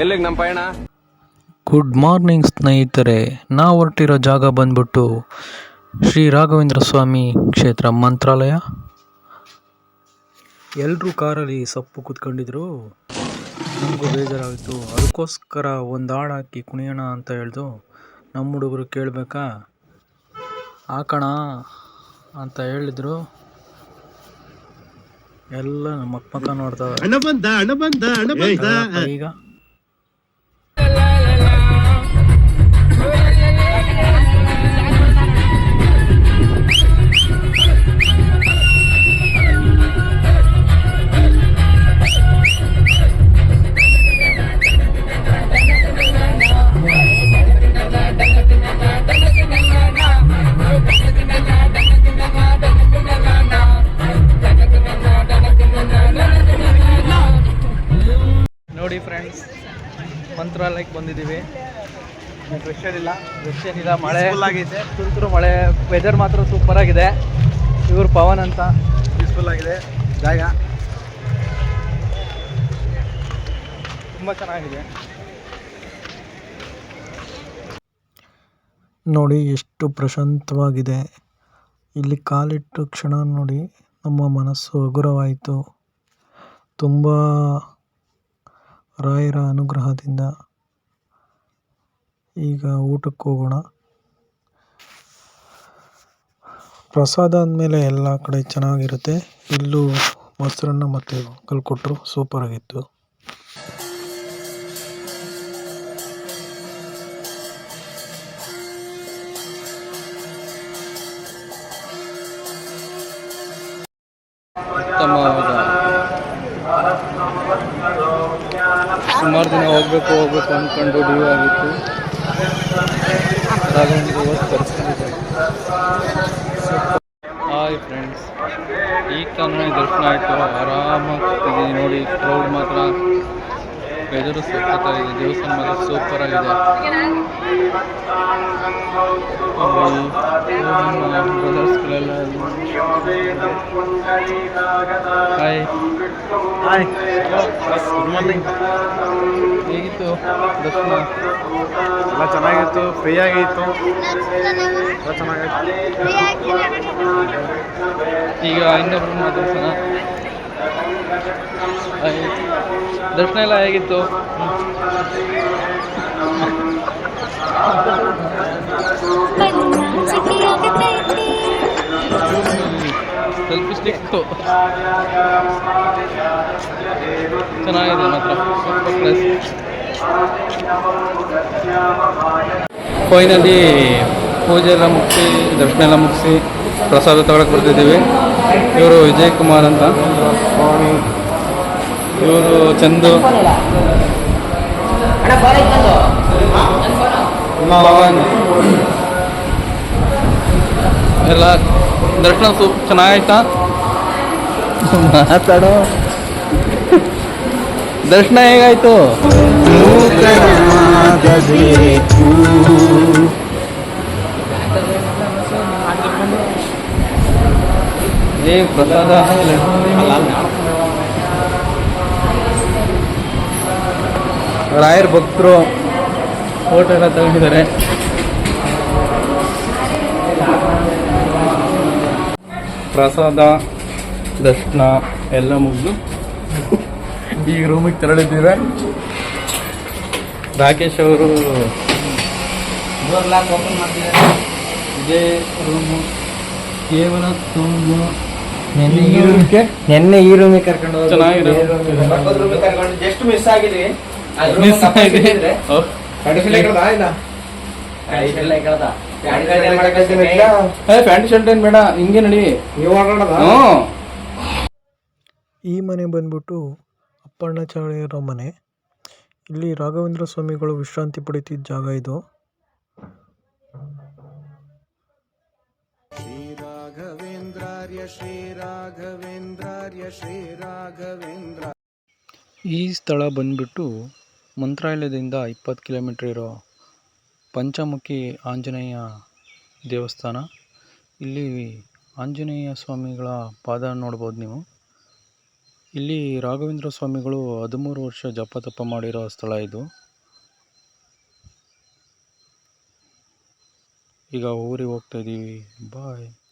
ಎಲ್ಲಿಗೆ ನಮ್ಮ ಪಯಣ? ಗುಡ್ ಮಾರ್ನಿಂಗ್ ಸ್ನೇಹಿತರೆ. ನಾವು ಹೊರಟಿರೋ ಜಾಗ ಬಂದ್ಬಿಟ್ಟು ಶ್ರೀ ರಾಘವೇಂದ್ರ ಸ್ವಾಮಿ ಕ್ಷೇತ್ರ ಮಂತ್ರಾಲಯ. ಎಲ್ಲರೂ ಕಾರಲ್ಲಿ ಸೊಪ್ಪು ಕೂತ್ಕೊಂಡಿದ್ರು. ನಮಗೂ ಬೇಜಾರಾಯಿತು. ಅದಕ್ಕೋಸ್ಕರ ಒಂದು ಹಾಡು ಹಾಕಿ ಕುಣಿಯೋಣ ಅಂತ ಹೇಳ್ದು ನಮ್ಮ ಹುಡುಗರು ಕೇಳಬೇಕಾ? ಹಾಕೋಣ ಅಂತ ಹೇಳಿದ್ರು. ಎಲ್ಲ ನಮ್ಮ ಅಕ್ಕಪಕ್ಕ ಮಕ್ಕ ನೋಡ್ತಾವೆ ಈಗ? ಮಂತ್ರಾಲಯಕ್ಕೆ ಬಂದಿದ್ದೀವಿ. ರಶ್ ಇಲ್ಲ? ರಶ್ ಏನಿಲ್ಲ ಮಳೆ. ಆಗಿದೆ. ಆಗೈತೆ ತುಂತುರು ಮಳೆ. ವೆದರ್ ಮಾತ್ರ ಸೂಪರ್ ಆಗಿದೆ. ಇವ್ರ ಪವನ್ ಅಂತ. ಪೀಸ್ಫುಲ್ ಆಗಿದೆ. ಜಾಗ. ತುಂಬ ಚೆನ್ನಾಗಿದೆ. ನೋಡಿ ಎಷ್ಟು ಪ್ರಶಾಂತವಾಗಿದೆ. ಇಲ್ಲಿ ಕಾಲಿಟ್ಟು ಕ್ಷಣ ನೋಡಿ ನಮ್ಮ ಮನಸ್ಸು ಹಗುರವಾಯಿತು. ತುಂಬ ರಾಯರ ಅನುಗ್ರಹದಿಂದ. ಈಗ ಊಟಕ್ಕೆ ಹೋಗೋಣ. ಪ್ರಸಾದ ಅಂದಮೇಲೆ ಎಲ್ಲ ಕಡೆ ಚೆನ್ನಾಗಿರುತ್ತೆ. ಇಲ್ಲೂ ಮೊಸರನ್ನ ಮತ್ತು ಕಲ್ ಕೊಟ್ಟರು ಸುಮಾರು ದಿನ ಹೋಗ್ಬೇಕು ಹೋಗ್ಬೇಕು ಅಂದ್ಕೊಂಡು ಡ್ಯೂ ಆಗಿತ್ತು. ರಾಘವೇಂದ್ರ ಇವತ್ತು ಕರ್ಸ್ಕೊಂಡಿದ್ದೆ ಹಾಯ್ ಫ್ರೆಂಡ್ಸ್ ಈಗ ತಾನೇ ದರ್ಶನ ಆಯಿತು. ಆರಾಮಾಗ್ತಿದ್ದೀನಿ ನೋಡಿ. ಕ್ರೌಡ್ ಮಾತ್ರ ವೆದರು ಸಖತ್ತಾಗಿದೆ. ದೇವಸ್ಥಾನ ಮಾತ್ರ ಸೂಪರ್ ಆಗಿದೆ. ಬ್ರದರ್ಸ್ಗಳೆಲ್ಲ ಹಾಯ್ ಹಾಯ್ ಗುಡ್ ಮಾರ್ನಿಂಗ್ ಹೇಗಿತ್ತು ದರ್ಶನ ಎಲ್ಲ ಚೆನ್ನಾಗಿತ್ತು ಫ್ರೀ ಆಗಿತ್ತು ಎಲ್ಲ ಚೆನ್ನಾಗಿತ್ತು. ಈಗ ಇನ್ನೊಬ್ರು ಮಾತಾಡ್ಸೋಣ? ಹಾಯ್. ದರ್ಶನ ಎಲ್ಲ ಹೇಗಿತ್ತು? ಸ್ವಲ್ಪ ಸ್ಟಿಕ್ ಚೆನ್ನಾಗಿದೆ ಮಾತ್ರ. ಸೂಪರ್ ಪ್ಲೇಸ್ ಫೈನಲಿ ಪೂಜೆ ಎಲ್ಲ ಮುಗಿಸಿ ದರ್ಶನ ಎಲ್ಲ ಮುಗಿಸಿ ಪ್ರಸಾದ ತಗೊಳಕ್ಕೆ ಬರ್ತಿದ್ದೀವಿ. ಇವರು ವಿಜಯ್ ಕುಮಾರ್ ಅಂತ. ಇವರು ಚಂದು. ಪವನ್ ಎಲ್ಲ ದರ್ಶನ ಸು ಚೆನ್ನಾಗಾಯ್ತಾ? ಮಾತಾಡೋ. ದರ್ಶನ ಹೇಗಾಯ್ತು? ಏ ಪ್ರಸಾದ. ರಾಯರ್ ಭಕ್ತರು ಫೋಟೋ ಎಲ್ಲ ತಗೊಂಡಿದ್ದಾರೆ. ಪ್ರಸಾದ ದರ್ಶನ ಎಲ್ಲ ಮುಗಿದು ಈಗ ರೂಮಿಗೆ ತೆರಳಿದ್ದೀವಿ. ರಾಕೇಶ್ ಅವರು ಇದೇ ರೂಮು ಕೇವಲ ತುಂಬ ನಿನ್ನೆ ಈ ರೂಮಿಗೆ ನಿನ್ನೆ ಈ ರೂಮಿಗೆ ಕರ್ಕೊಂಡು. ಚೆನ್ನಾಗಿದೆ. ಪಕ್ಕದ ರೂಮಿಗೆ ಕರ್ಕೊಂಡು ಜಸ್ಟ್ ಮಿಸ್ ಆಗಿದೆ. ಮಿಸ್ ಆಗಿದೆ. ಇಲ್ಲ? ಏ ಪ್ಯಾಂಟ್ ಶರ್ಟ್ ಏನು ಬೇಡ ಹಿಂಗೆ ನಡಿ ನೀವು ಓಡಾಡೋದ? ಹ್ಞೂ. ಈ ಮನೆ ಬಂದ್ಬಿಟ್ಟು ಅಪ್ಪಣ್ಣಾಚಾರ್ಯರ ಮನೆ. ಇಲ್ಲಿ ರಾಘವೇಂದ್ರ ಸ್ವಾಮಿಗಳು ವಿಶ್ರಾಂತಿ ಪಡಿತಿದ್ದ ಜಾಗ ಇದು. ಈ ಸ್ಥಳ ಬಂದ್ಬಿಟ್ಟು ಮಂತ್ರಾಲಯದಿಂದ ಇಪ್ಪತ್ತು ಕಿಲೋಮೀಟ್ರ್ ಇರೋ ಪಂಚಮುಖಿ ಆಂಜನೇಯ ದೇವಸ್ಥಾನ. ಇಲ್ಲಿ ಆಂಜನೇಯ ಸ್ವಾಮಿಗಳ ಪಾದ ನೋಡ್ಬೋದು ನೀವು. ಇಲ್ಲಿ ರಾಘವೇಂದ್ರ ಸ್ವಾಮಿಗಳು ಹದಿಮೂರು ವರ್ಷ ಜಪ ತಪ ಮಾಡಿರೋ ಸ್ಥಳ ಇದು. ಈಗ ಊರಿಗೆ ಹೋಗ್ತಾ ಇದ್ದೀವಿ ಬಾಯ್